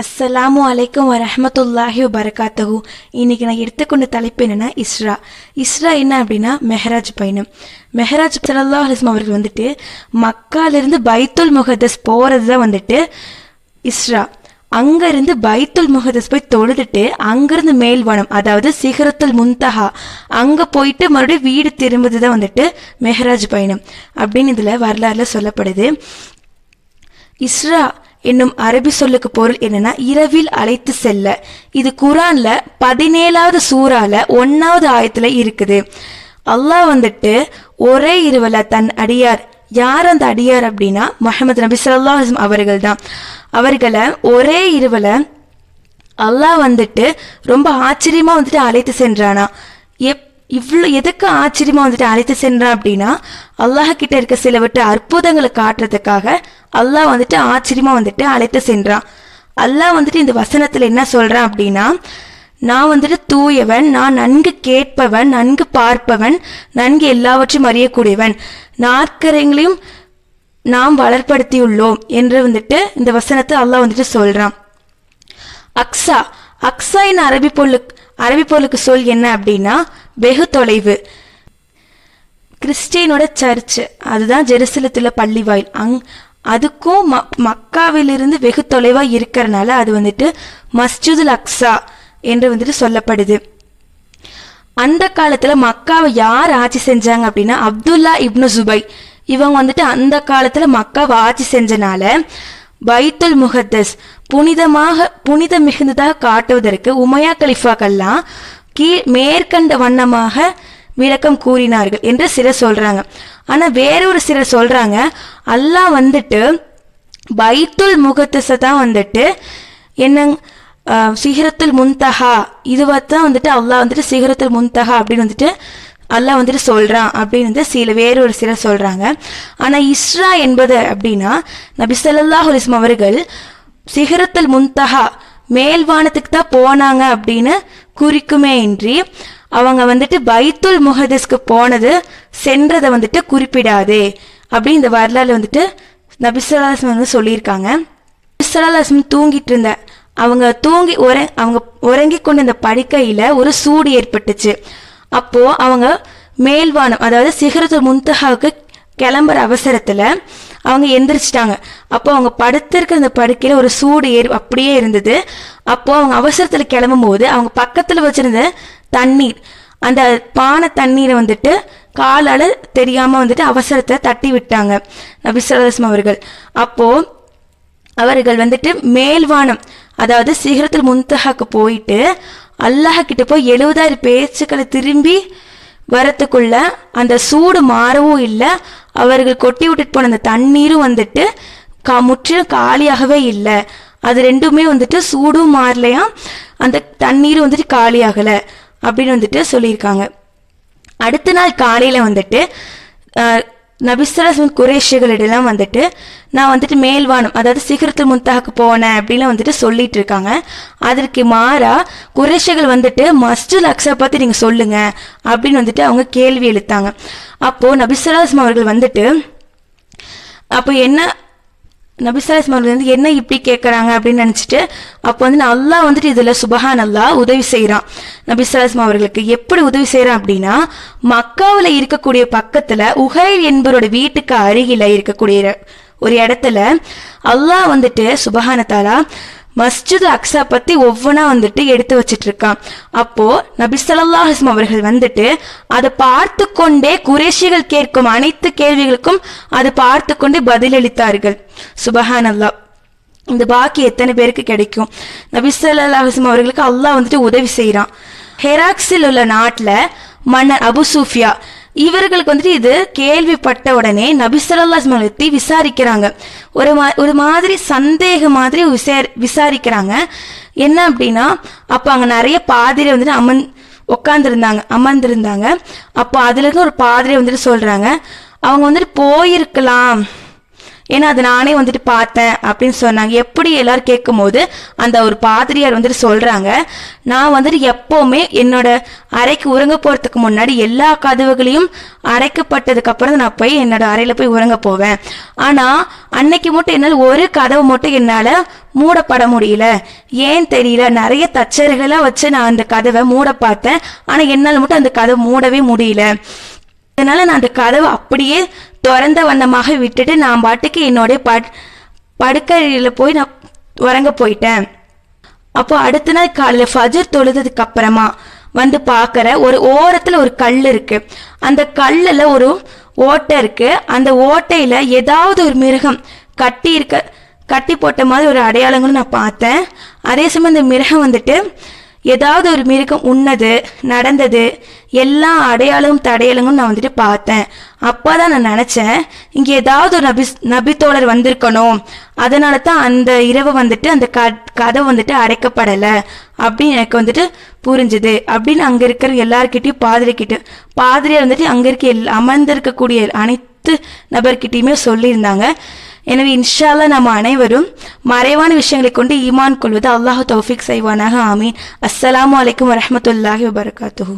அஸ்ஸலாமு அலைக்கும் வரஹமத்துல்லாஹி வரகாத்தகு இன்றைக்கி நான் எடுத்துக்கொண்ட தலைப்பு என்னென்னா இஸ்ரா. இஸ்ரா என்ன அப்படின்னா மெஹராஜ் பயணம். மெஹராஜ் சலல்லா அலைஹி அவர்கள் வந்துட்டு மக்காலிருந்து பைத்துல் முகதஸ் போகிறது தான் வந்துட்டு இஸ்ரா. அங்கேருந்து பைத்துல் முகதஸ் போய் தொழுதுட்டு அங்கேருந்து மேல்வானம் அதாவது சிகரத்துல் முந்தஹா அங்கே போயிட்டு மறுபடியும் வீடு திரும்புது தான் வந்துட்டு மெஹராஜ் பயணம் அப்படின்னு இதில் வரலாறுல சொல்லப்படுது. இஸ்ரா என்னும் அரபி சொல்லுக்கு பொருள் என்னன்னா இரவில் அழைத்து செல்ல. இது குரான்ல பதினேழாவது சூறால ஒன்னாவது ஆயத்துல இருக்குது. அல்லாஹ் வந்துட்டு ஒரே இரவுல தன் அடியார். யார் அந்த அடியார் அப்படின்னா? முஹம்மது நபி ஸல்லல்லாஹு அவர்கள் தான் அவர்களை ஒரே இரவுல அல்லாஹ் வந்துட்டு ரொம்ப ஆச்சரியமா வந்துட்டு அழைத்து சென்றானா? எப் இவ்வளோ எதுக்கு ஆச்சரியமாக வந்துட்டு அழைத்து சென்றான் அப்படின்னா அல்லாஹ் கிட்ட இருக்க சிலவற்றை அற்புதங்களை காட்டுறதுக்காக அல்லாஹ் வந்துட்டு ஆச்சரியமாக வந்துட்டு அழைத்து சென்றான் அல்லாஹ் வந்துட்டு இந்த வசனத்தில் என்ன சொல்கிறான் அப்படின்னா நான் வந்துட்டு தூயவன் நான் நன்கு கேட்பவன் நன்கு பார்ப்பவன் நன்கு எல்லாவற்றையும் அறியக்கூடியவன். நாற்கரைங்களையும் நாம் வளர்ப்படுத்தியுள்ளோம் என்று வந்துட்டு இந்த வசனத்தை அல்லாஹ் வந்துட்டு சொல்கிறான் அக்ஸா அக்ஸா என் அரபி பொருளுக்கு அரபி பொருளுக்கு சொல் என்ன அப்படின்னா வெகு தொலைவு கிறிஸ்டியனோட சர்ச் அதுதான் ஜெருசலத்தில் பள்ளி வாயில். அங் அதுக்கும் ம மக்காவிலிருந்து வெகு தொலைவா இருக்கிறனால அது வந்துட்டு மஸ்ஜிதுல் அக்ஸா என்று வந்துட்டு சொல்லப்படுது. அந்த காலத்துல மக்காவை யார் ஆட்சி செஞ்சாங்க அப்படின்னா அப்துல்லா இப்னு சுபை இவங்க வந்துட்டு அந்த காலத்துல மக்காவை ஆட்சி செஞ்சனால பைத்துல் முகத்தஸ் புனிதமாக புனித மிகுந்ததாக காட்டுவதற்கு உமையா கலிஃபாக்கெல்லாம் கீழ் மேற்கண்ட வண்ணமாக விளக்கம் கூறினார்கள் என்று சிலர் சொல்றாங்க. ஆனா வேறொரு சிலர் சொல்றாங்க அல்லாஹ் வந்துட்டு பைத்துல் முகத்தஸை தான் வந்துட்டு என்னங்க ஆஹ் சிகரத்துல் முன்தஹா இதுவா தான் வந்துட்டு அல்லாஹ் வந்துட்டு சிகரத்துல் முன்தஹா அப்படின்னு வந்துட்டு அல்லாஹ் வந்துட்டு சொல்கிறான் அப்படின்னு வந்து சில ஒரு சிலர் சொல்கிறாங்க ஆனால் இஸ்ரா என்பது அப்படின்னா நபி ஸல்லல்லாஹு அலைஹி அவர்கள் சிகரத்தில் முன்தஹா மேல்வானத்துக்கு தான் போனாங்க அப்படின்னு குறிக்குமே இன்றி அவங்க வந்துட்டு பைத்துல் முஹதிஸ்க்கு போனது சென்றதை வந்துட்டு குறிப்பிடாதே. அப்படி இந்த வரலாறு வந்துட்டு நபிசல்லாஸ்லம் வந்து சொல்லியிருக்காங்க. நபிசல்லாஸ்லம் தூங்கிட்டு இருந்த அவங்க தூங்கி உற அவங்க உறங்கி கொண்டு இந்த படுக்கையில ஒரு சூடு ஏற்பட்டுச்சு. அப்போ அவங்க மேல்வானம் அதாவது சிகரத்து முன்தஹாவுக்கு கிளம்புற அவசரத்துல அவங்க எந்திரிச்சிட்டாங்க. அப்போ அவங்க படுத்திருக்க அந்த படுக்கையில் ஒரு சூடு ஏறி அப்படியே இருந்தது. அப்போ அவங்க அவசரத்தில் கிளம்பும் போது அவங்க பக்கத்தில் வச்சுருந்த தண்ணீர் அந்த பானை தண்ணீரை வந்துட்டு காலால் தெரியாமல் வந்துட்டு அவசரத்தை தட்டி விட்டாங்க. நபிசரஸ்ம் அவர்கள். அப்போது அவர்கள் வந்துட்டு மேல்வானம் அதாவது சிகரத்தில் முன்தஹாக்கு போயிட்டு அல்லாஹ் கிட்ட போய் எழுபதாயிரம் பேச்சுக்களை திரும்பி வரத்துக்குள்ள அந்த சூடு மாறவும் இல்லை. அவர்கள் கொட்டி விட்டுட்டு போன அந்த தண்ணீரும் வந்துட்டு கா முற்றிலும் காலியாகவே இல்லை. அது ரெண்டுமே வந்துட்டு சூடும் மாறலையாம். அந்த தண்ணீரும் வந்துட்டு காலியாகலை அப்படின்னு வந்துட்டு சொல்லியிருக்காங்க. அடுத்த நாள் காலையில் வந்துட்டு நபிஸ்வரன் குரேஷிகளிடலாம் வந்துட்டு நான் வந்துட்டு மேல்வானம் அதாவது சிகரத்து முன்தாக்கு போனேன் அப்படின்லாம் வந்துட்டு சொல்லிட்டு இருக்காங்க. அதற்கு மாறா குரேஷிகள் வந்துட்டு மஸ்ஜில் அக்ஸா பார்த்து நீங்கள் சொல்லுங்க அப்படின்னு வந்துட்டு அவங்க கேள்வி எழுத்தாங்க. அப்போது நபிசுலாசம் அவர்கள் வந்துட்டு அப்போ என்ன நபிசாஸ்ம் அவர்கள் வந்து என்ன இப்படி கேட்குறாங்க அப்படின்னு நினச்சிட்டு அப்போ வந்து நான் அல்லாஹ் வந்துட்டு இதில் சுபஹான் அல்லாஹ் உதவி செய்கிறான் நபிசாஸ்மா அவர்களுக்கு எப்படி உதவி செய்கிறான் அப்படின்னா மக்காவில் இருக்கக்கூடிய பக்கத்தில் உகைல் என்பவரோட வீட்டுக்கு அருகில் இருக்கக்கூடிய ஒரு இடத்துல அல்லாஹ் வந்துட்டு சுபஹானத்தாலா மஸ்ஜித் அக்ஸா பத்தி ஒவ்வொன்றா வந்துட்டு எடுத்து வச்சிட்டு இருக்கான் அப்போ நபி ஸல்லல்லாஹு அவர்கள் வந்துட்டு அதை பார்த்து கொண்டே குரேஷிகள் கேட்கும் அனைத்து கேள்விகளுக்கும் அதை பார்த்து கொண்டே பதிலளித்தார்கள். சுபஹானல்லாஹ். இந்த பாக்கி எத்தனை பேருக்கு கிடைக்கும்? நபி ஸல்லல்லாஹு அவர்களுக்கு அல்லாஹ் வந்துட்டு உதவி செய்கிறான் ஹெராக்ஸில் உள்ள நாட்டில் மன்னர் அபு சூஃபியா இவர்களுக்கு வந்துட்டு இது கேள்விப்பட்ட உடனே நபி ஸல்லல்லாஹு விசாரிக்கிறாங்க. ஒரு மா ஒரு மாதிரி சந்தேக மாதிரி விசா விசாரிக்கிறாங்க. என்ன அப்படின்னா அப்போ அங்கே நிறைய பாதிரி வந்துட்டு அமன் உட்காந்துருந்தாங்க அமர்ந்திருந்தாங்க. அப்போ அதுலேருந்து ஒரு பாதிரி வந்துட்டு சொல்கிறாங்க அவங்க வந்துட்டு போயிருக்கலாம். ஏன்னா அது நானே வந்துட்டு பார்த்தேன் அப்படின்னு சொன்னாங்க. எப்படி எல்லாரும் கேட்கும்போது அந்த ஒரு பாதிரியார் வந்துட்டு சொல்றாங்க நான் வந்துட்டு எப்பவுமே என்னோட அறைக்கு உறங்க போறதுக்கு முன்னாடி எல்லா கதவுகளையும் அடைக்கப்பட்டதுக்கு அப்புறம் நான் போய் என்னோட அறையில போய் உறங்க போவேன். ஆனா அன்னைக்கு மட்டும் என்னால் ஒரு கதவு மட்டும் என்னால மூடப்பட முடியல. ஏன் தெரியல நிறைய தச்சர்களெல்லாம் வச்சு நான் அந்த கதவை மூட பார்த்தேன். ஆனா என்னால் மட்டும் அந்த கதவை மூடவே முடியல. அதனால நான் அந்த கதவை அப்படியே திறந்த வண்ணமாக விட்டுட்டு நான் பாட்டுக்கு என்னுடைய பட் படுக்கையில் போய் நான் உறங்க போயிட்டேன். அப்போ அடுத்த நாள் காலையில் ஃபஜர் தொழுதுக்கு அப்புறமா வந்து பார்க்குற ஒரு ஓரத்தில் ஒரு கல் இருக்கு. அந்த கல்லில் ஒரு ஓட்டை இருக்கு. அந்த ஓட்டையில் ஏதாவது ஒரு மிருகம் கட்டி இருக்க கட்டி போட்ட மாதிரி ஒரு அடையாளங்களும் நான் பார்த்தேன். அதே சமயம் அந்த மிருகம் வந்துட்டு ஏதாவது ஒரு மிருகம் உண்ணது நடந்தது எல்லா அடையாளமும் தடையலங்கும் நான் வந்துட்டு பார்த்தேன். அப்போ தான் நான் நினச்சேன் இங்கே ஏதாவது ஒரு நபி நபித்தோழர் வந்திருக்கணும். அதனால தான் அந்த இரவு வந்துட்டு அந்த க கதை வந்துட்டு அடைக்கப்படலை. அப்படின்னு எனக்கு வந்துட்டு புரிஞ்சுது. அப்படின்னு அங்கே இருக்கிற எல்லாருக்கிட்டையும் பாதிரிக்கிட்டு பாதிரியார் வந்துட்டு அங்கே இருக்க எல் அமர்ந்திருக்கக்கூடிய அனைத்து நபர்கிட்டையுமே சொல்லியிருந்தாங்க. எனவே இன்ஷால்லா நம்ம அனைவரும் மறைவான விஷயங்களை கொண்டு ஈமான் கொள்வது அல்லாஹு தௌஃபிக் செய்வானாக. ஆமீன். அஸ்ஸலாமு அலைக்கும் வரமத்துல்லாஹி வபர்காத்துஹூ.